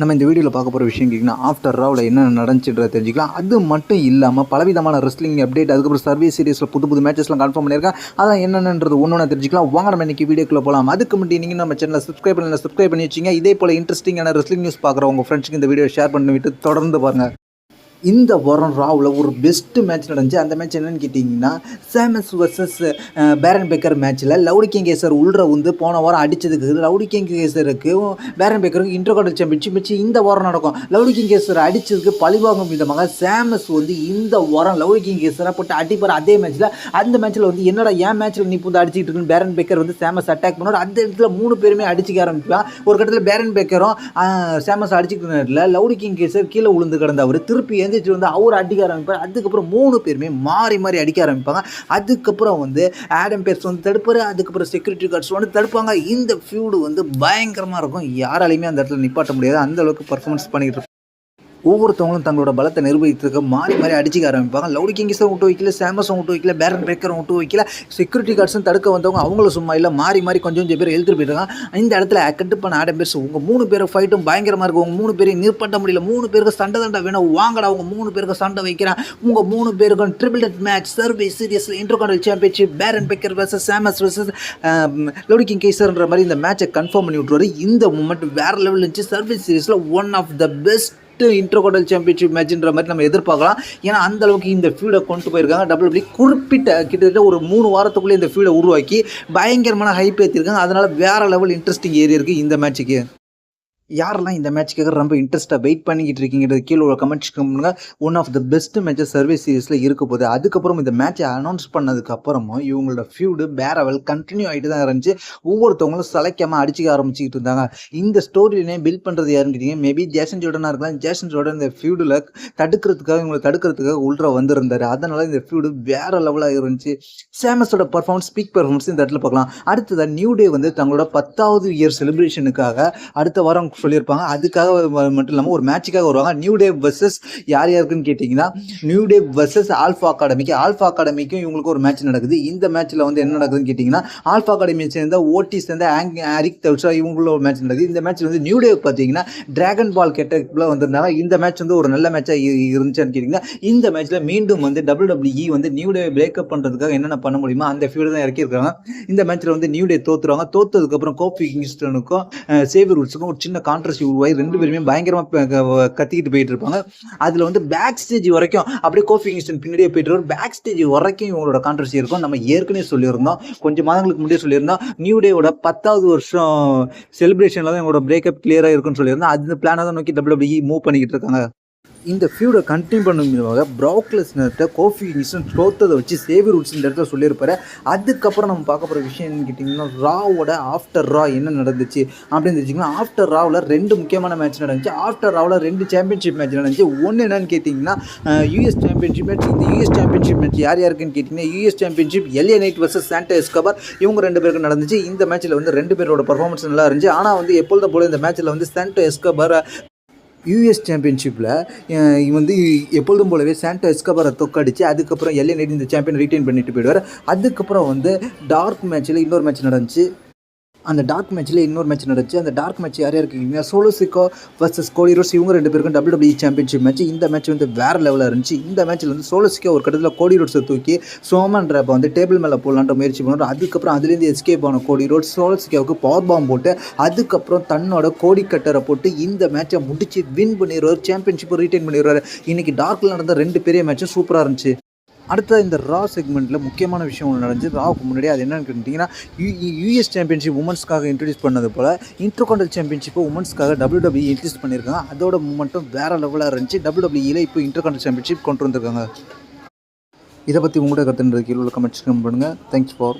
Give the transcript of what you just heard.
நம்ம இந்த வீடியோவில் பார்க்க போகிற விஷயம் கேட்டிங்கன்னா ஆஃப்டர் ராவில் என்ன நடந்துச்சுன்றத தெரிஞ்சுக்கலாம். அது மட்டும் இல்லாமல் பலவிதமான ரெஸ்லிங் அப்டேட் அதுக்கப்புறம் சர்வீஸ் சீரீஸில் புது புது மேட்சஸ்லாம் கன்ஃபார்ம் பண்ணியிருக்கேன் அதான் என்னென்னன்றது ஒன்று ஒன்று தெரிஞ்சுக்கலாம். வாங்க நம்ம இன்றைக்கி வீடியோக்குள்ளே போகலாம் அதுக்கு முன்னாடி நீங்கள் நம்ம சேனலை சப்ஸ்கிரைப் பண்ணல சப்ஸ்கிரைப் பண்ணி வச்சிங்க. இதே போல் இன்ட்ரெஸ்டிங்கான ரெஸ்லிங் நியூஸ் பார்க்குற உங்கள் ஃப்ரெண்ட்ஸுக்கு இந்த வீடியோ ஷேர் பண்ணிவிட்டு தொடர்ந்து பாருங்கள் இந்த வாரம் ராவில் ஒரு பெஸ்ட்டு மேட்ச் நடந்துச்சு. அந்த மேட்ச் என்னன்னு கேட்டிங்கன்னா சாமஸ் வர்சஸ் பேரன் பேக்கர் மேட்ச்சில் லவுடி கிங் கேசர் உள்ற வந்து போன வாரம் அடித்ததுக்கு லவுடி கிங் கேசருக்கு பேரன் பேக்கருக்கு இன்டர்கார்டல் சாம்பியன்ஷிப் வச்சு இந்த வாரம் நடக்கும். லவுடி கேசர் அடித்ததுக்கு பழிவாங்கும் விதமாக சாமஸ் வந்து இந்த வாரம் லவுடி கிங் கேசரை போட்டு அடிப்பார். அதே மேட்ச்சில் அந்த மேட்ச்சில் வந்து என்னடா ஏன் மேட்ச்சில் நீ வந்து அடிச்சுட்டு இருக்குன்னு பேரன் பேக்கர் வந்து சாமஸ் அட்டாக் பண்ணுவார் அந்த இடத்துல மூணு பேருமே அடிச்சுக்க ஆரம்பிப்பான் ஒரு கட்டத்தில் பேரன் பேக்கரும் சாமஸ் அடிச்சுக்கிட்டு நேரத்தில் லவுடி கிங் கேசர் கீழே உளுந்து கிடந்தவர். திருப்பி எந்திரிச்சு வந்து அவர் அடிக்க ஆரம்பிப்பார். அதுக்கப்புறம் மூணு பேருமே மாறி மாறி அடிக்க ஆரம்பிப்பாங்க. அதுக்கப்புறம் வந்து ஆடம் பேர்ஸ் வந்து தடுப்பார். அதுக்கப்புறம் செக்யூரிட்டி கார்ட்ஸ் வந்து தடுப்பாங்க. இந்த ஃபியூடு வந்து பயங்கரமாக இருக்கும். யாராலையுமே அந்த இடத்துல நிப்பாட்ட முடியாது. அந்த அளவுக்கு பர்ஃபார்மன்ஸ் பண்ணிட்டு ஒவ்வொருத்தவங்களும் தங்களோட பலத்தை நிரூபிக்கிறதுக்கு மாறி மாறி அடிச்சிக்க ஆரம்பிப்பாங்க. லவுடி கிங்ஸும் விட்டு வைக்கல சாமஸும் விட்டு வைக்கல பேரன் பிரேக்கரும் விட்டு வைக்கல செக்யூரிட்டி கார்ட்ஸும் தடுக்க வந்தவங்க அவங்களும் சும்மா இல்லை மாறி மாறி கொஞ்சம் கொஞ்சம் பேர் எழுத்துட்டு போயிருக்காங்க இந்த இடத்துல கட்டு பண்ண ஆடம் பேர்ஸ் உங்கள் மூணு பேரும் ஃபைட்டும் பயங்கரமாக இருக்கும் உங்கள் மூணு பேரையும் நிற்பட்ட முடியல. மூணு பேருக்கு சண்டை தண்டை வேணும். வாங்கடா உங்கள் மூணு பேருக்கு சண்டை வைக்கிறேன். உங்கள் மூணு பேருக்கும் ட்ரிபிள் டெட் match service சீரியஸில் intercontinental championship Bron Breakker versus Sheamus versus லவுடி king கேசர்ன்ற மாதிரி இந்த மேட்சை கன்ஃபார்ம் பண்ணி விட்டுருவாரு. இந்த மூமெண்ட் வேறு லெவலில் இருந்துச்சு. சர்வீஸ் சீரிஸில் one of the best intercontinental championship மேட்ச்ன்ற மாதிரி நம்ம எதிர்பார்க்கலாம். ஏன்னா அந்த அளவுக்கு இந்த ஃபீல்டை கொண்டு போயிருக்காங்க. டபிள்யூபிள்யூ குறிப்பிட்ட கிட்டத்தட்ட ஒரு மூணு வாரத்துக்குள்ளே இந்த ஃபீல்டை உருவாக்கி பயங்கரமான ஹைப் ஏற்றிருக்காங்க அதனால் வேற லெவல் இன்ட்ரெஸ்டிங் ஏறி இருக்குது இந்த மேட்ச்சுக்கு யாரெல்லாம் இந்த மேட்ச்சுக்காக ரொம்ப இன்ட்ரெஸ்ட்டாக வெயிட் பண்ணிக்கிட்டு இருக்கீங்கிறது கீழே ஒரு கமெண்ட்ஸ் பண்ணுங்க one of the best matches service சீரீஸில் இருக்க போகுது. அதுக்கப்புறம் இந்த மேட்சை அனௌன்ஸ் பண்ணதுக்கப்புறமும் இவங்களோட ஃபியூடு பேரவல் கண்டினியூ ஆகிட்டு தான் இருந்துச்சு. ஒவ்வொருத்தவங்களும் சலைக்காமல் அடிச்சுக்க ஆரம்பிச்சுக்கிட்டு இருந்தாங்க. இந்த ஸ்டோரியிலே பில்ட் பண்ணுறது யாருன்னு கேட்டீங்க மேபி ஜேசன் ஜோடனாக இருக்கலாம். ஜேசன் ஜோடன் இந்த ஃபியூடில் தடுக்கிறதுக்காக இவங்களை தடுக்கிறதுக்காக உள்ற வந்திருந்தார். அதனால இந்த ஃபியூடு வேற லெவலாக இருந்துச்சு. சேமஸோட பர்ஃபார்மன்ஸ் ஸ்பீக் பர்ஃபார்மன்ஸ் இந்த இடத்துல பார்க்கலாம். அடுத்ததாக நியூ டே வந்து தங்களோட பத்தாவது இயர் செலிப்ரேஷனுக்காக அடுத்த வாரம் சொல்லியிருப்பாங்க. அதுக்காக மட்டும் இல்லாமல் ஒரு மேட்சுக்காக வருவாங்க. நியூ டே வர்சஸ் யார் யாருக்குன்னு கேட்டிங்கன்னா நியூ டே வர்சஸ் ஆல்ஃபா அகாடமிக்கு ஆல்ஃபா அகாடமிக்கும் இவங்களுக்கு ஒரு மேட்ச் நடக்குது. இந்த மேட்ச்சில் வந்து என்ன நடக்குதுன்னு கேட்டிங்கன்னா ஆல்ஃபா அகாடமி சேர்ந்த ஓட்டி சேர்ந்த ஆங் ஆரிக் தவுஷா இவங்களோட ஒரு மேட்ச் நடக்குது. இந்த மேட்ச்சில் வந்து நியூ டே பார்த்தீங்கன்னா டிராகன் பால் கெட்டப்பில் வந்திருந்தாங்க. இந்த மேட்ச் வந்து ஒரு நல்ல மேட்சாக இருந்துச்சுன்னு கேட்டிங்கன்னா இந்த மேட்ச்சில் மீண்டும் வந்து டபிள்யூ வந்து நியூ டே பிரேக்கப் பண்ணுறதுக்காக என்னென்ன பண்ண முடியுமோ அந்த ஃபீல்டு தான் இறக்கியிருக்காங்க இந்த மேட்ச்சில் வந்து நியூ டே தோத்துருவாங்க. தோத்ததுக்கப்புறம் கோபி கிங்ஸ்டனுக்கும் சேவியர் ரூட்ஸுக்கும் ஒரு சின்ன கான்ட்ரவர்சி உருவாகி ரெண்டு பேருமே பயங்கரமாக கத்திக்கிட்டு போயிட்டு இருப்பாங்க. அதில் வந்து பேக் ஸ்டேஜ் வரைக்கும் அப்படியே கோஃபி கிங்ஸ்டன் பின்னாடியே போயிட்டு வரும் பேக் ஸ்டேஜ் வரைக்கும் இவங்களோட கான்ட்ரவர்சி இருக்கும். நம்ம ஏற்கனவே சொல்லியிருந்தோம். கொஞ்சம் மாதங்களுக்கு முன்னாடியே சொல்லியிருந்தோம். நியூ டேவோட பத்தாவது வருஷம் செலிப்ரேஷனில் தான் எங்களோட பிரேக்கப் கிளியராக இருக்குன்னு சொல்லியிருந்தோம். அந்த பிளானை தான் நோக்கி டபிள்யூ மூவ் பண்ணிக்கிட்டு இருக்காங்க. இந்த ஃபியூடை கண்டினியூ பண்ணும் விதமாக ப்ராக்லெஸ்னர்கிட்ட கோஃபி கிங்ஸ்டன் தோத்ததை வச்சு சேவியர் உட்ஸ் இந்த இடத்துல சொல்லியிருப்பாரு. அதுக்கப்புறம் நம்ம பார்க்க போகிற விஷயம் என்னன்னு கேட்டிங்கன்னா ராவோட ஆஃப்டர் ரா என்ன நடந்துச்சு அப்படின்னு தெரிஞ்சுங்கன்னா ஆஃப்டர் ராவில் ரெண்டு முக்கியமான மேட்ச் நடந்துச்சு. ஆஃப்டர் ராவில் ரெண்டு சாம்பியன்ஷிப் மேட்ச் நடந்துச்சு. ஒன்று என்னன்னு கேட்டிங்கன்னா யூஎஸ் சாம்பியன்ஷிப் மேட்ச் இந்த யூஎஸ் சாம்பியன்ஷிப் மேட்ச் யார் யாருக்குன்னு கேட்டிங்கன்னா US championship LA Knight versus Santos Escobar இவங்க ரெண்டு பேருக்கு நடந்துச்சு. இந்த மேட்ச்சில் வந்து ரெண்டு பேரோட பர்ஃபார்மன்ஸ் நல்லா இருந்துச்சு. ஆனால் வந்து எப்பொழுதும் போல இந்த மேட்ச்சில் வந்து சாண்டோ எஸ்கபர் யூஎஸ் சாம்பியன்ஷிப்பில் வந்து எப்பொழுதும் போலவே சாண்டோ எஸ்கபரை தொக்கடிச்சு அதுக்கப்புறம் எல்ஏ நைட் இந்த சாம்பியன் ரீட்டைன் பண்ணிட்டு போயிடுவார். அதுக்கப்புறம் வந்து டார்க் மேட்ச்சில் இன்னொரு மேட்ச் நடந்துச்சு. அந்த டார்க் மேட்ச்சில் இன்னொரு மேட்ச் நடந்துச்சு. அந்த டார்க் மேட்ச் யார் இருக்கீங்க? Solo Sikoa versus Cody Rose இவங்க ரெண்டு பேருக்கும் டபிள்யூ சாம்பியன்ஷிப் மேட்ச் இந்த மேட்ச் வந்து வேறு லெவலில் இருந்துச்சு. இந்த மேட்ச்சில் வந்து சோலோசிக்கோ ஒரு கட்டத்தில் கோடி ரோட்ஸை தூக்கி சோமன் ரேப்பை வந்து டேபிள் மேலே போடலான்ற முயற்சி பண்ணுவார் அதுக்கப்புறம் அதுலேருந்து எஸ்கேப் ஆன கோடி ரோட்ஸ் சோலோசிக்கோவுக்கு பவர் பாம் போட்டு அதுக்கப்புறம் தன்னோட கோடி கட்டரை போட்டு இந்த மேட்சை முடிச்சு வின் பண்ணிடுவார் சாம்பியன்ஷிப்பை ரீட்டைன் பண்ணிடுவார் இன்றைக்கி டார்க்கில் நடந்த ரெண்டு பெரிய மேட்சும் சூப்பராக இருந்துச்சு. அடுத்த இந்த ரா செக்மெண்ட்டில் முக்கியமான விஷயம் ஒன்று நடந்துச்சு. ராவுக்கு முன்னாடி அது என்னன்னு கேட்டிங்கன்னா யூஎஸ் சாம்பியன்ஷிப் உமன்ஸ்க்காக இன்ட்ரடியூஸ் பண்ணது போல் இன்டர்காண்டல் சாம்பியன்ஷிப்பை உமன்ஸ்க்காக டபிள்யூ இன்ட்ரடியூஸ் பண்ணியிருக்காங்க. அதோட மூமெண்ட்டும் வேறு லெவலாக இருந்துச்சு. டபிள்யூடபிள்யூல இப்போ இன்டர்காண்டல் சாம்பியன்ஷிப் கொண்டு வந்திருக்காங்க. இதை பற்றி உங்களோட கருத்துன்றது கீழே கமெண்ட்ஸ் பண்ணுங்கள் தேங்க்ஸ் ஃபார்